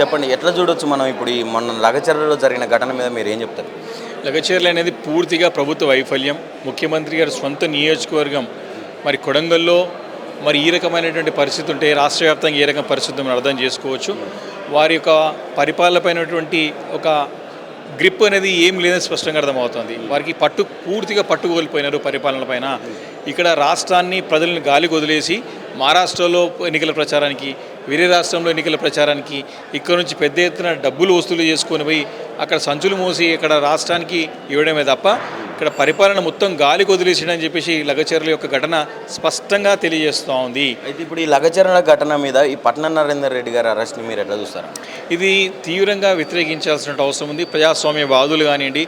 చెప్పండి ఎట్లా చూడొచ్చు మనం ఇప్పుడు ఈ మొన్న లగచర్లలో జరిగిన ఘటన మీద మీరు ఏం చెప్తారు? లగచర్ల అనేది పూర్తిగా ప్రభుత్వ వైఫల్యం. ముఖ్యమంత్రి గారి సొంత నియోజకవర్గం. మరి కొడంగల్లో మరి ఈ రకమైనటువంటి పరిస్థితి ఉంటే రాష్ట్ర వ్యాప్తంగా ఏ రకం పరిస్థితి మనం అర్థం చేసుకోవచ్చు. వారి యొక్క పరిపాలనపైనటువంటి ఒక గ్రిప్ అనేది ఏం లేదని స్పష్టంగా అర్థమవుతుంది. వారికి పట్టు పూర్తిగా పట్టు కోల్పోయినారు పరిపాలన పైన. ఇక్కడ రాష్ట్రాన్ని ప్రజలను గాలికి వదిలేసి మహారాష్ట్రలో ఎన్నికల ప్రచారానికి వేరే రాష్ట్రంలో ఎన్నికల ప్రచారానికి ఇక్కడ నుంచి పెద్ద ఎత్తున డబ్బులు వసూలు చేసుకొని పోయి అక్కడ సంచులు మోసి ఇక్కడ రాష్ట్రానికి ఇవ్వడమే తప్ప ఇక్కడ పరిపాలన మొత్తం గాలికి వదిలేసాడని చెప్పేసి లగచర్ల యొక్క ఘటన స్పష్టంగా తెలియజేస్తూ ఉంది. అయితే ఇప్పుడు ఈ లగచరణ ఘటన మీద ఈ పట్నం నరేందర్ రెడ్డి గారి అరెస్ట్ని మీరు ఎట్లా చూస్తారు? ఇది తీవ్రంగా వ్యతిరేకించాల్సిన అవసరం ఉంది. ప్రజాస్వామ్య వాదులు కానివ్వండి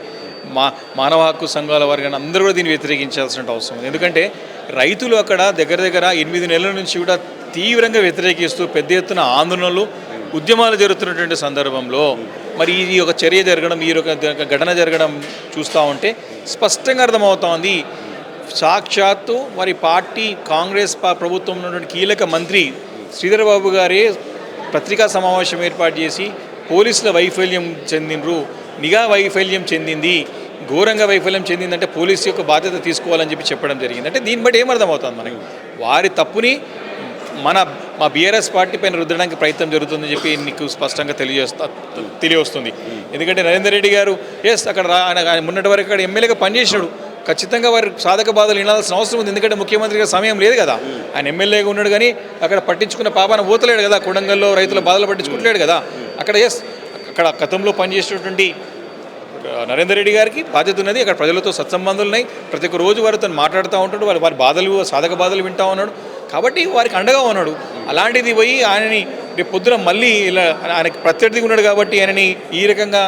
మా మానవ హక్కు సంఘాల వారు అందరూ కూడా దీన్ని వ్యతిరేకించాల్సిన అవసరం ఉంది. ఎందుకంటే రైతులు అక్కడ దగ్గర దగ్గర ఎనిమిది నెలల నుంచి కూడా తీవ్రంగా వ్యతిరేకిస్తూ పెద్ద ఎత్తున ఆందోళనలు ఉద్యమాలు జరుగుతున్నటువంటి సందర్భంలో మరి ఈ ఒక చర్య జరగడం ఈ యొక్క ఘటన జరగడం చూస్తూ ఉంటే స్పష్టంగా అర్థమవుతోంది సాక్షాత్తు మరి పార్టీ కాంగ్రెస్ ప్రభుత్వం ఉన్నటువంటి కీలక మంత్రి శ్రీధర్ బాబు గారే పత్రికా సమావేశం ఏర్పాటు చేసి పోలీసుల వైఫల్యం చెందినరు నిఘా వైఫల్యం చెందింది. ఘోరంగా వైఫల్యం చెందిందంటే పోలీసు యొక్క బాధ్యత తీసుకోవాలని చెప్పి చెప్పడం జరిగింది. అంటే దీన్ని బట్టి ఏమర్థమవుతుంది మనకి? వారి తప్పుని మన మా బీఆర్ఎస్ పార్టీ పైన రుద్దడానికి ప్రయత్నం జరుగుతుందని చెప్పి నీకు స్పష్టంగా తెలియజేస్తా తెలియవస్తుంది. ఎందుకంటే నరేందర్ రెడ్డి గారు ఎస్ అక్కడ ఆయన మొన్నటి వరకు అక్కడ ఎమ్మెల్యేగా పనిచేసినాడు ఖచ్చితంగా వారి సాధక బాధలు వినాల్సిన అవసరం ఉంది. ఎందుకంటే ముఖ్యమంత్రిగా సమయం లేదు కదా. ఆయన ఎమ్మెల్యేగా ఉన్నాడు కానీ అక్కడ పట్టించుకున్న పాపాన పోతలేడు కదా. కొడంగల్లో రైతుల బాధలు పట్టించుకుంటలేడు కదా. అక్కడ ఎస్ అక్కడ గతంలో పనిచేసినటువంటి నరేందర్ రెడ్డి గారికి బాధ్యత ఉన్నది. అక్కడ ప్రజలతో సత్సంబంధాలు ఉన్నాయి. ప్రతి ఒక్క రోజు వారితో మాట్లాడుతూ ఉంటాడు. వారి వారి బాధలు సాధక బాధలు వింటూ ఉన్నాడు. కాబట్టి వారికి అండగా ఉన్నాడు. అలాంటిది పోయి ఆయనని రేపు పొద్దున మళ్ళీ ఇలా ఆయనకి ప్రత్యర్థిగా ఉన్నాడు కాబట్టి ఆయనని ఈ రకంగా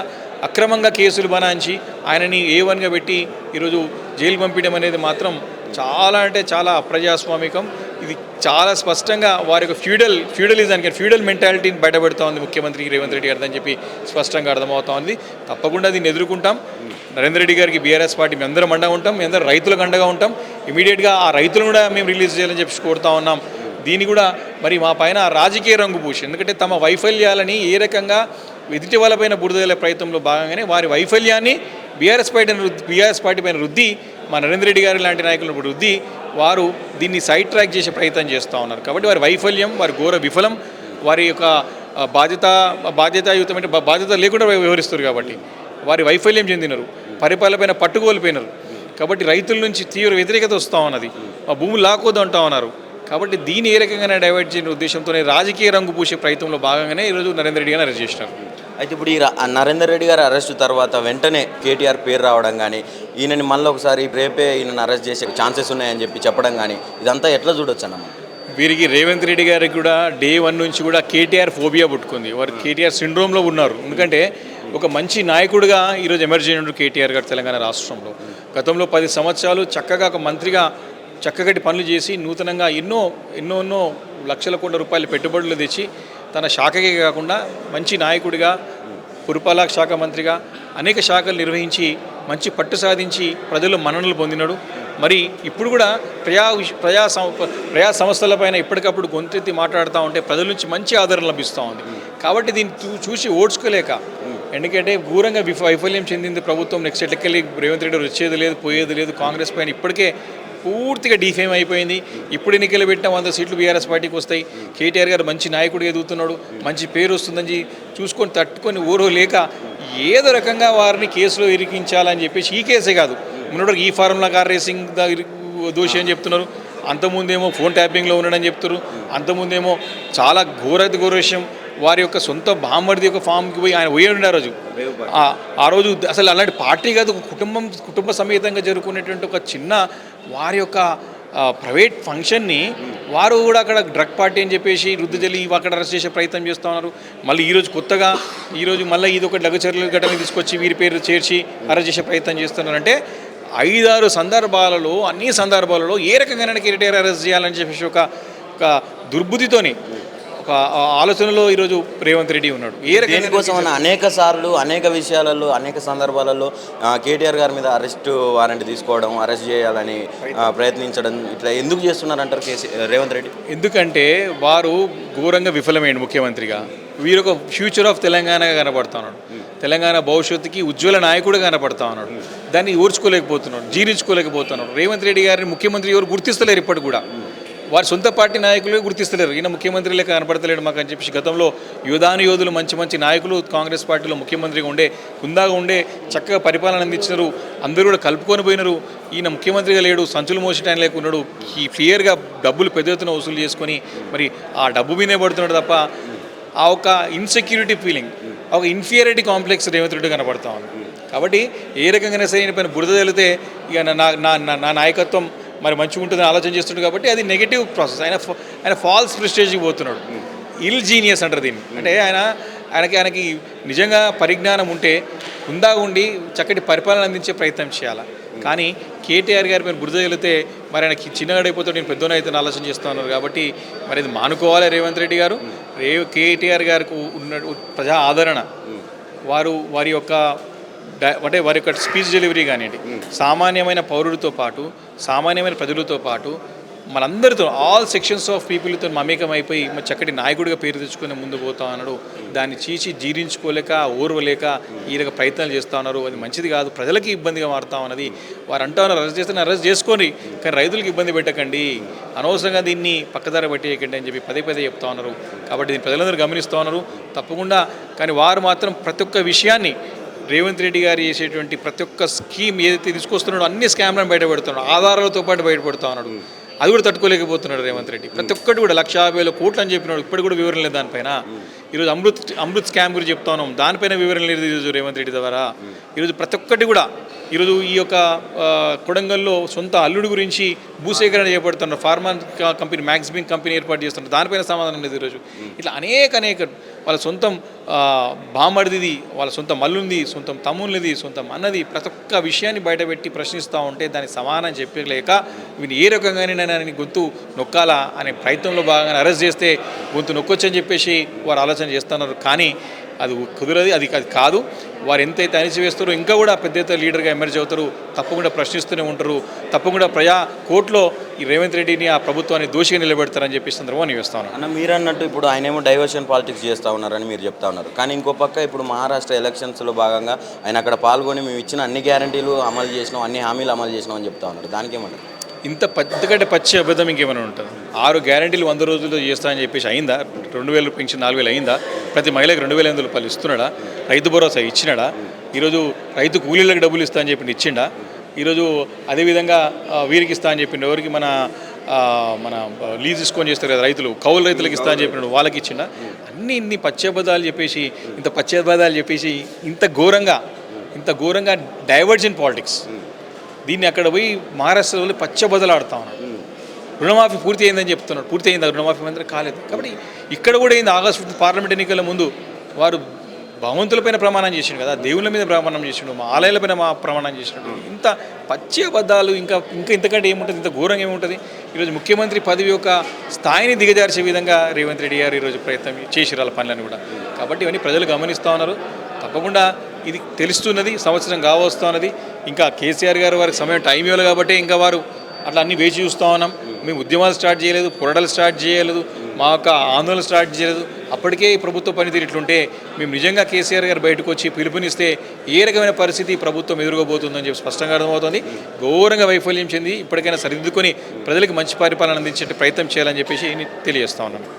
అక్రమంగా కేసులు బనాయించి ఆయనని ఏ వన్గా పెట్టి ఈరోజు జైలు పంపించడం అనేది మాత్రం చాలా అంటే చాలా అప్రజాస్వామికం ఇది చాలా స్పష్టంగా వారి యొక్క ఫ్యూడల్ ఫ్యూడలిజానికి ఫ్యూడల్ మెంటాలిటీని బయటపెడుతూ ఉంది ముఖ్యమంత్రి రేవంత్ రెడ్డి గారు అని చెప్పి స్పష్టంగా అర్థమవుతా ఉంది. తప్పకుండా దీన్ని ఎదుర్కొంటాం. నరేంద్ర రెడ్డి గారికి బీఆర్ఎస్ పార్టీ మేము అందరం అండగా ఉంటాం మేము అందరం రైతులకు అండగా ఉంటాం. ఇమీడియట్గా ఆ రైతులను కూడా మేము రిలీజ్ చేయాలని చెప్పి కోరుతా ఉన్నాం. దీని కూడా మరి మా పైన రాజకీయ రంగు పూసి ఎందుకంటే తమ వైఫల్యాలని ఏ రకంగా ఎదుటి వాళ్ళపైన బురదలే ప్రయత్నంలో భాగంగానే వారి వైఫల్యాన్ని బీఆర్ఎస్ పార్టీ బీఆర్ఎస్ పార్టీ పైన రుద్ది మా నరేంద్ర రెడ్డి గారి లాంటి నాయకులను రుద్ది వారు దీన్ని సైడ్ ట్రాక్ చేసే ప్రయత్నం చేస్తూ ఉన్నారు. కాబట్టి వారి వైఫల్యం వారి ఘోర విఫలం వారి యొక్క బాధ్యత బాధ్యతాయుతమైన బాధ్యత లేకుండా వ్యవహరిస్తారు కాబట్టి వారి వైఫల్యం చెందినారు. పరిపాలనపైన పట్టుకోల్పోయినారు. కాబట్టి రైతుల నుంచి తీవ్ర వ్యతిరేకత వస్తూ ఉన్నది. మా భూములు లాక్కోద్దు అంటా ఉన్నారు. కాబట్టి దీన్ని ఏ రకంగానే డైవర్ట్ చేయని ఉద్దేశంతోనే రాజకీయ రంగు పూసే ప్రయత్నంలో భాగంగానే ఈరోజు నరేంద్ర రెడ్డి గారిని అరెస్ట్ చేసినారు. అయితే ఇప్పుడు ఈ ఆ నరేందర్ రెడ్డి గారి అరెస్ట్ తర్వాత వెంటనే కేటీఆర్ పేరు రావడం కానీ ఈయనని మళ్ళీ ఒకసారి రేపే ఈయనని అరెస్ట్ చేసే ఛాన్సెస్ ఉన్నాయని చెప్పి చెప్పడం కానీ ఇదంతా ఎట్లా చూడొచ్చు అన్న? వీరికి రేవంత్ రెడ్డి గారికి కూడా డే వన్ నుంచి కూడా కేటీఆర్ ఫోబియా పుట్టుకుంది. వారు కేటీఆర్ సిండ్రోమ్లో ఉన్నారు. ఎందుకంటే ఒక మంచి నాయకుడిగా ఈరోజు ఎమర్జీ అయినాడు కేటీఆర్ గారు తెలంగాణ రాష్ట్రంలో. గతంలో పది సంవత్సరాలు చక్కగా ఒక మంత్రిగా చక్కగటి పనులు చేసి నూతనంగా ఎన్నో ఎన్నో ఎన్నో లక్షల కోట్ల రూపాయల పెట్టుబడులు తెచ్చి తన శాఖకే కాకుండా మంచి నాయకుడిగా పురపాలక శాఖ మంత్రిగా అనేక శాఖలు నిర్వహించి మంచి పట్టు సాధించి ప్రజలు మన్ననలు పొందినాడు. మరి ఇప్పుడు కూడా ప్రజా ప్రజా సం- ప్రజా సంస్థలపైన ఎప్పటికప్పుడు గొంతెత్తి మాట్లాడుతూ ఉంటే ప్రజల నుంచి మంచి ఆదరణ లభిస్తూ ఉంది. కాబట్టి దీన్ని చూ- చూసి ఓడ్చుకోలేక ఎందుకంటే ఘోరంగా విఫ వైఫల్యం చెందింది ప్రభుత్వం. నెక్స్ట్ ఎట్లకెళ్ళి రేవంత్ రెడ్డి వచ్చేది లేదు పోయేది లేదు కాంగ్రెస్ పైన ఇప్పటికే పూర్తిగా డిఫేమ్ అయిపోయింది. ఇప్పుడు ఎన్నికలు పెట్టిన వంద సీట్లు బీఆర్ఎస్ పార్టీకి వస్తాయి. కేటీఆర్ గారు మంచి నాయకుడు ఎదుగుతున్నాడు మంచి పేరు వస్తుందని చూసుకొని తట్టుకొని ఊరో లేక ఏదో రకంగా వారిని కేసులో ఇరికించాలని చెప్పేసి ఈ కేసే కాదు. మున్నడు ఈ ఫారంలో కార్ రేసింగ్ దోషి అని చెప్తున్నారు. అంతకుముందేమో ఫోన్ ట్యాపింగ్లో ఉన్నాడని చెప్తున్నారు. అంతకుముందేమో చాలా ఘోరతి ఘోర విషయం. వారి యొక్క సొంత బామ్మడిది యొక్క ఫామ్కి పోయి ఆయన పోయి ఉండే ఆ రోజు. ఆ- రోజు అసలు అలాంటి పార్టీ కాదు ఒక కుటుంబం కుటుంబ సమేతంగా జరుపుకునేటువంటి ఒక చిన్న వారి యొక్క ప్రైవేట్ ఫంక్షన్ని వారు కూడా అక్కడ డ్రగ్ పార్టీ అని చెప్పేసి రుద్దుజల్లి అక్కడ అరెస్ట్ చేసే ప్రయత్నం చేస్తూ ఉన్నారు. మళ్ళీ ఈరోజు కొత్తగా ఈరోజు మళ్ళీ ఇది ఒక లఘుచర్యల ఘటన తీసుకొచ్చి వీరి పేరు చేర్చి అరెస్ట్ చేసే ప్రయత్నం చేస్తున్నారంటే ఐదారు సందర్భాలలో అన్ని సందర్భాలలో ఏ రకంగా కేటీఆర్ అరెస్ట్ చేయాలని చెప్పేసి ఒక ఒక దుర్బుద్ధితోని ఒక ఆలోచనలో ఈరోజు రేవంత్ రెడ్డి ఉన్నాడు. ఏ దేనికోసం అనేక సార్లు అనేక విషయాలలో అనేక సందర్భాలలో కేటీఆర్ గారి మీద అరెస్ట్ వారెంట్ తీసుకోవడం అరెస్ట్ చేయాలని ప్రయత్నించడం ఇట్లా ఎందుకు చేస్తున్నారంటారు కేసీ రేవంత్ రెడ్డి? ఎందుకంటే వారు ఘోరంగా విఫలమైంది ముఖ్యమంత్రిగా. వీరు ఒక ఫ్యూచర్ ఆఫ్ తెలంగాణగా కనపడతా ఉన్నాడు. తెలంగాణ భవిష్యత్తుకి ఉజ్వల నాయకుడు కనపడతా ఉన్నాడు. దాన్ని ఓర్చుకోలేకపోతున్నాడు జీర్ణించుకోలేకపోతున్నాడు. రేవంత్ రెడ్డి గారిని ముఖ్యమంత్రి ఎవరు గుర్తిస్తలేరు ఇప్పటి కూడా. వారి సొంత పార్టీ నాయకులే గుర్తిస్తలేరు. ఈయన ముఖ్యమంత్రి లెక్క కనపడతలేడు మాకు అని చెప్పేసి గతంలో యోధాను యోధులు మంచి మంచి నాయకులు కాంగ్రెస్ పార్టీలో ముఖ్యమంత్రిగా ఉండే కుందాగా ఉండే చక్కగా పరిపాలన అందించినారు. అందరూ కూడా కలుపుకొని పోయినారు. ఈయన ముఖ్యమంత్రిగా లేడు సంచులు మోసటాన్ని లేకున్నాడు ఈ క్లియర్గా డబ్బులు పెద్ద ఎత్తున వసూలు చేసుకొని మరి ఆ డబ్బు మీదే పడుతున్నాడు తప్ప ఆ ఒక ఇన్సెక్యూరిటీ ఫీలింగ్ ఆ ఒక ఇన్ఫీరియారిటీ కాంప్లెక్స్ రేవంత్ రెడ్డి కనపడతా ఉంది. కాబట్టి ఏ రకంగానే సరే ఈయన పైన బురద తెలితే ఇక నా నా నా- నా నాయకత్వం మరి మంచిగా ఉంటుందని ఆలోచన చేస్తున్నాడు కాబట్టి అది నెగిటివ్ ప్రాసెస్ ఆయన ఆయన ఫాల్స్ ప్రిస్టేజ్కి పోతున్నాడు. ఇల్ జీనియస్ అంటారు దీన్ని. అంటే ఆయన ఆయనకి ఆయనకి నిజంగా పరిజ్ఞానం ఉంటే ఉందా ఉండి చక్కటి పరిపాలన అందించే ప్రయత్నం చేయాలి? కానీ కేటీఆర్ గారి మీద బురద వెళితే మరి ఆయనకి చిన్నగాడైపోతాడు నేను పెద్దోన అయితే ఆలోచన చేస్తున్నారు కాబట్టి మరి ఇది మానుకోవాలి రేవంత్ రెడ్డి గారు? రే కేటీఆర్ గారికి ఉన్న ప్రజా ఆదరణ. వారు వారి యొక్క అంటే వారి యొక్క స్పీచ్ డెలివరీ కానివ్వండి. సామాన్యమైన పౌరుడితో పాటు సామాన్యమైన ప్రజలతో పాటు మనందరితో ఆల్ సెక్షన్స్ ఆఫ్ పీపుల్తో మమేకం అయిపోయి మరి చక్కటి నాయకుడిగా పేరు తెచ్చుకొని ముందు పోతా ఉన్నాడు. దాన్ని చీచి జీర్ణించుకోలేక ఓర్వలేక ఈ రక ప్రయత్నాలు చేస్తూ ఉన్నారు. అది మంచిది కాదు. ప్రజలకి ఇబ్బందిగా మారుతా ఉన్నది. వారు అంటా ఉన్నారు అరెస్ట్ చేస్తే అరెస్ట్ చేసుకోండి. కానీ రైతులకు ఇబ్బంది పెట్టకండి. అనవసరంగా దీన్ని పక్కదారి పట్టేయకండి అని చెప్పి పదే పదే చెప్తా ఉన్నారు. కాబట్టి దీన్ని ప్రజలందరూ గమనిస్తూ ఉన్నారు. తప్పకుండా కానీ వారు మాత్రం ప్రతి ఒక్క విషయాన్ని రేవంత్ రెడ్డి గారు చేసేటువంటి ప్రతి ఒక్క స్కీమ్ ఏదైతే తీసుకొస్తున్నాడో అన్ని స్కామ్లను బయటపెడుతున్నాడు ఆధారాలతో పాటు బయటపెడుతా ఉన్నాడు అది కూడా తట్టుకోలేకపోతున్నాడు రేవంత్ రెడ్డి. ప్రతి ఒక్కటి కూడా లక్ష యాభై వేల కోట్లు అని చెప్పినాడు ఇప్పటికి కూడా వివరణ లేదు దానిపైన. ఈరోజు అమృత్ అమృత్ స్కామ్ గురించి చెప్తా ఉన్నాం. దానిపైన వివరణ లేదు ఈరోజు రేవంత్ రెడ్డి ద్వారా. ఈరోజు ప్రతి ఒక్కటి కూడా ఈరోజు ఈ యొక్క కొడంగల్లో సొంత అల్లుడి గురించి భూసేకరణ చేపడుతున్నారు ఫార్మా కంపెనీ మ్యాక్సిమింగ్ కంపెనీ ఏర్పాటు చేస్తున్నారు దానిపైన సమాధానం లేదు ఈరోజు. ఇట్లా అనేక అనేక వాళ్ళ సొంతం ఆ, బామ్మడిది వాళ్ళ సొంత మల్లుంది సొంతం తమ్ముళ్ళది సొంతం అన్నది ప్రతి ఒక్క విషయాన్ని బయటపెట్టి ప్రశ్నిస్తూ ఉంటే దానికి సమానం చెప్పలేక వీని ఏ రకంగానే నేను గొంతు నొక్కాలా అనే ప్రయత్నంలో భాగంగా అరెస్ట్ చేస్తే గొంతు నొక్కొచ్చని చెప్పేసి వారు ఆలోచన చేస్తున్నారు. కానీ అది కుదరదు అది అది కాదు. వారు ఎంతైతే అణిచివేస్తారో ఇంకా కూడా పెద్ద ఎత్తున లీడర్గా ఎమర్జ్ అవుతారు. తప్పకుండా ప్రశ్నిస్తూనే ఉంటారు. తప్పకుండా ప్రజా కోర్టులో ఈ రేవంత్ రెడ్డిని ఆ ప్రభుత్వాన్ని దోషిగా నిలబెడతారని చెప్పి సందర్భంగా నేను వేస్తాను అన్న మీరు అన్నట్టు ఇప్పుడు ఆయన ఏమో డైవర్షన్ పాలిటిక్స్ చేస్తూ ఉన్నారని మీరు చెప్తా ఉన్నారు. కానీ ఇంకో పక్క ఇప్పుడు మహారాష్ట్ర ఎలక్షన్స్లో భాగంగా ఆయన అక్కడ పాల్గొని మేము ఇచ్చిన అన్ని గ్యారంటీలు అమలు చేసినాం అన్ని హామీలు అమలు చేసినాం అని చెప్తా ఉన్నారు. దానికేమంటారు? ఇంత పెద్దకంటే పచ్చి అబద్ధం ఇంకేమైనా ఉంటుంది? ఆరు గ్యారంటీలు వంద రోజుల్లో చేస్తా అని చెప్పేసి అయిందా? రెండు వేలు పెన్షన్ నాలుగు వేలు అయిందా? ప్రతి మహిళకి రెండు వేల ఎనిమిది రూపాయలు ఇస్తున్నాడా? రైతు భరోసా ఇచ్చినాడా? ఈరోజు రైతు కూలీలకు డబ్బులు ఇస్తా అని చెప్పి ఇచ్చిండా? ఈరోజు అదేవిధంగా వీరికి ఇస్తా అని చెప్పిండు ఎవరికి మన మన లీజ్ తీసుకొని చేస్తారు కదా రైతులు కౌలు రైతులకు ఇస్తా అని చెప్పినాడు వాళ్ళకి ఇచ్చిండా? అన్ని ఇన్ని పచ్చబద్ధాలు చెప్పేసి ఇంత పచ్చబద్ధాలు చెప్పేసి ఇంత ఘోరంగా ఇంత ఘోరంగా డైవర్జన్ పాలిటిక్స్ దీన్ని అక్కడ పోయి మహారాష్ట్రలో పచ్చబదలాడుతా ఉన్నాడు. రుణమాఫీ పూర్తి అయిందని చెప్తున్నాడు. పూర్తి అయింది? రుణమాఫీ మంత్రి కాలేదు. కాబట్టి ఇక్కడ కూడా అయింది ఆగస్టు ఫిఫ్త్ పార్లమెంట్ ఎన్నికల ముందు. వారు భగవంతులపైన ప్రమాణం చేసిండు కదా దేవుళ్ళ మీద ప్రమాణం చేసిండు మా ఆలయాలపైన మా ప్రమాణం చేసిండు. ఇంత పచ్చి అబద్ధాలు ఇంకా ఇంకా ఇంతకంటే ఏముంటుంది? ఇంత ఘోరంగా ఏముంటుంది? ఈరోజు ముఖ్యమంత్రి పదవి యొక్క స్థాయిని దిగజార్చే విధంగా రేవంత్ రెడ్డి గారు ఈరోజు ప్రయత్నం చేసిరు వాళ్ళ పనులను కూడా. కాబట్టి ఇవన్నీ ప్రజలు గమనిస్తూ ఉన్నారు. తప్పకుండా ఇది తెలుస్తున్నది సంవత్సరం కావస్తున్నది ఇంకా కేసీఆర్ గారు వారికి సమయం టైం ఇవ్వాలి కాబట్టి ఇంకా వారు అట్లా అన్ని వేచి చూస్తూ ఉన్నాం. మేము ఉద్యమాలు స్టార్ట్ చేయలేదు పొరడలు స్టార్ట్ చేయలేదు మా యొక్క ఆందోళన స్టార్ట్ చేయలేదు. అప్పటికే ఈ ప్రభుత్వ పనితీరు ఇట్లుంటే మేము నిజంగా కేసీఆర్ గారు బయటకు వచ్చి పిలుపునిస్తే ఏ రకమైన పరిస్థితి ప్రభుత్వం ఎదురుకోబోతుందని చెప్పి స్పష్టంగా అర్థమవుతుంది. ఘోరంగా వైఫల్యం చెంది ఇప్పటికైనా సరిదిద్దుకొని ప్రజలకు మంచి పరిపాలన అందించే ప్రయత్నం చేయాలని చెప్పేసి తెలియజేస్తా ఉన్నాను